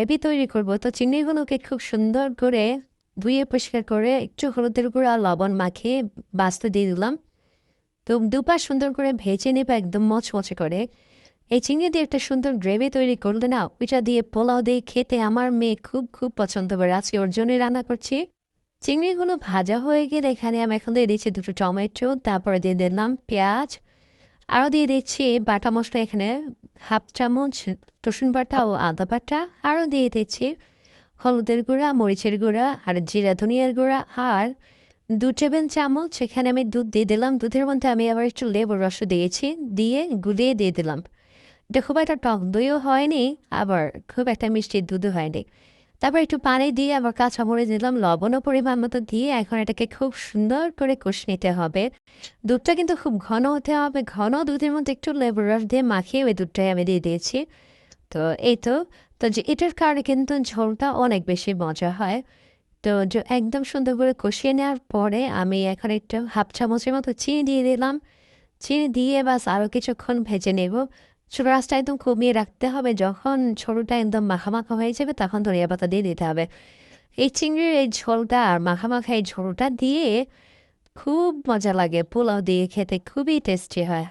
Gravy তৈরি করব। তো চিংড়িগুলোকে খুব সুন্দর করে ধুয়ে পরিষ্কার করে একটু হলুদের গুঁড়ো, লবণ মাখিয়ে বাস্তে দিয়ে দিলাম। তো দুপা সুন্দর করে ভেজে নেবে একদম মচমচে করে। এই চিংড়ি দিয়ে একটা সুন্দর গ্রেভি তৈরি করলে না, ওইটা দিয়ে পোলাও দিয়ে খেতে আমার মেয়ে খুব খুব পছন্দ করে। আজকে ওর জন্যই রান্না করছি। চিংড়িগুলো ভাজা হয়ে গেলে এখানে আমি এখন দিয়ে দিচ্ছি দুটো টমেটো, তারপরে দিয়ে দিলাম পেঁয়াজ, আরও দিয়ে দিচ্ছি বাটা মশলা এখানে হাফ চামচ রসুন বাটা ও আদা বাটা আরও দিয়ে দিচ্ছি। হলুদের গুঁড়া, মরিচের গুঁড়া আর জিরা, ধনিয়ার গুঁড়া আর দু টেবিল চামচ সেখানে আমি দুধ দিয়ে দিলাম। দুধের মধ্যে আমি আবার একটু লেবুর রস দিয়েছি, দিয়ে গুলিয়ে দিয়ে দিলাম। এটা খুব একটা টক দইও হয়নি, আবার খুব একটা মিষ্টি দুধও হয়নি। তারপর একটু পানি দিয়ে আবার কাঁচামরিচ দিলাম, লবণও পরিমাণ মতো দিয়ে এখন এটাকে খুব সুন্দর করে কষে নিতে হবে। দুধটা কিন্তু খুব ঘন হতে হবে, ঘন দুধের মধ্যে একটু লেবুর রস দিয়ে মাখিয়ে ওই দুধটাই আমি দিয়ে দিয়েছি। তো এই তো তো যে এটার কারণে কিন্তু ঝোলটা অনেক বেশি মজা হয়। তো একদম সুন্দর করে কষিয়ে নেওয়ার পরে আমি এখন একটু হাফ চামচের মতো চিনি দিয়ে দিলাম। চিনি দিয়ে বাস আরও কিছুক্ষণ ভেজে নেব। ছোটো রাস্তা একদম কমিয়ে রাখতে হবে। যখন ছোটোটা একদম মাখামাখা হয়ে যাবে, তখন ধনিয়া পাতা দিয়ে দিতে হবে। এই চিংড়ির এই ঝোলটা আর মাখামাখা এই ঝোলটা দিয়ে খুব মজা লাগে। পোলাও দিয়ে খেতে খুবই টেস্টি হয়।